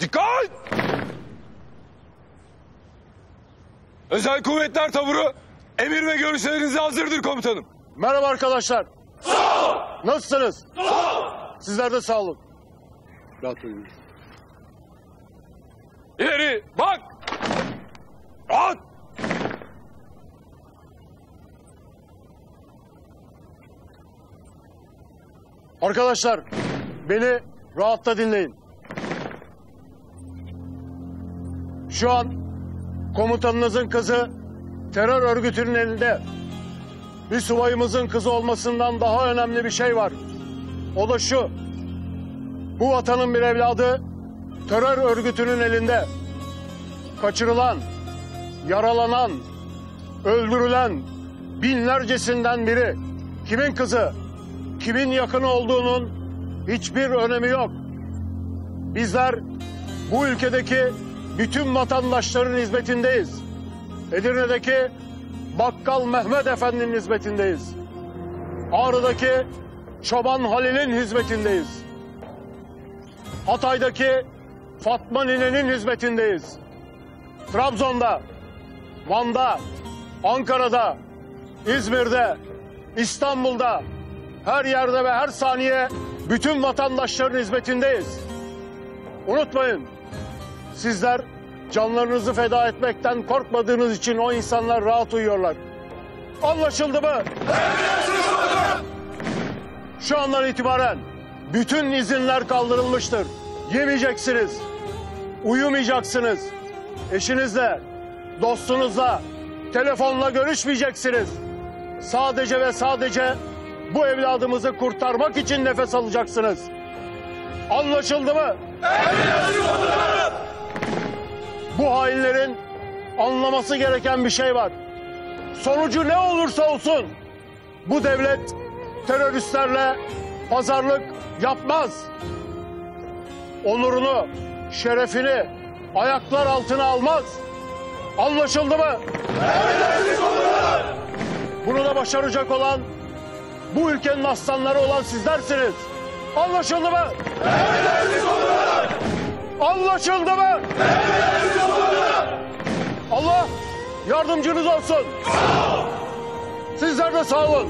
Dikkat! Özel kuvvetler taburu emir ve görüşlerinize hazırdır komutanım. Merhaba arkadaşlar. Sağ olun. Nasılsınız? Sağ olun. Sizler de sağ olun. Rahat uyuyun. İleri bak! Rahat! Arkadaşlar beni rahatla dinleyin. Şu an komutanınızın kızı terör örgütünün elinde. Bir subayımızın kızı olmasından daha önemli bir şey var. O da şu. Bu vatanın bir evladı terör örgütünün elinde. Kaçırılan, yaralanan, öldürülen binlercesinden biri. Kimin kızı? kimin yakın olduğunun hiçbir önemi yok. Bizler bu ülkedeki bütün vatandaşların hizmetindeyiz. Edirne'deki Bakkal Mehmet Efendi'nin hizmetindeyiz. Ağrı'daki Çoban Halil'in hizmetindeyiz. Hatay'daki Fatma Nine'nin hizmetindeyiz. Trabzon'da, Van'da, Ankara'da, İzmir'de, İstanbul'da, her yerde ve her saniye bütün vatandaşların hizmetindeyiz. Unutmayın, sizler canlarınızı feda etmekten korkmadığınız için o insanlar rahat uyuyorlar. Anlaşıldı mı? Şu andan itibaren bütün izinler kaldırılmıştır. Yemeyeceksiniz, uyumayacaksınız. Eşinizle, dostunuzla, telefonla görüşmeyeceksiniz. Sadece ve sadece bu evladımızı kurtarmak için nefes alacaksınız. Anlaşıldı mı? Bu anlaması gereken bir şey var. Sonucu ne olursa olsun bu devlet teröristlerle pazarlık yapmaz. Onurunu, şerefini ayaklar altına almaz. Anlaşıldı mı? Bunu da başaracak olan bu ülkenin aslanları olan sizlersiniz. Anlaşıldı mı? Anlaşıldı mı? Allah yardımcınız olsun. Sizler de sağ olun.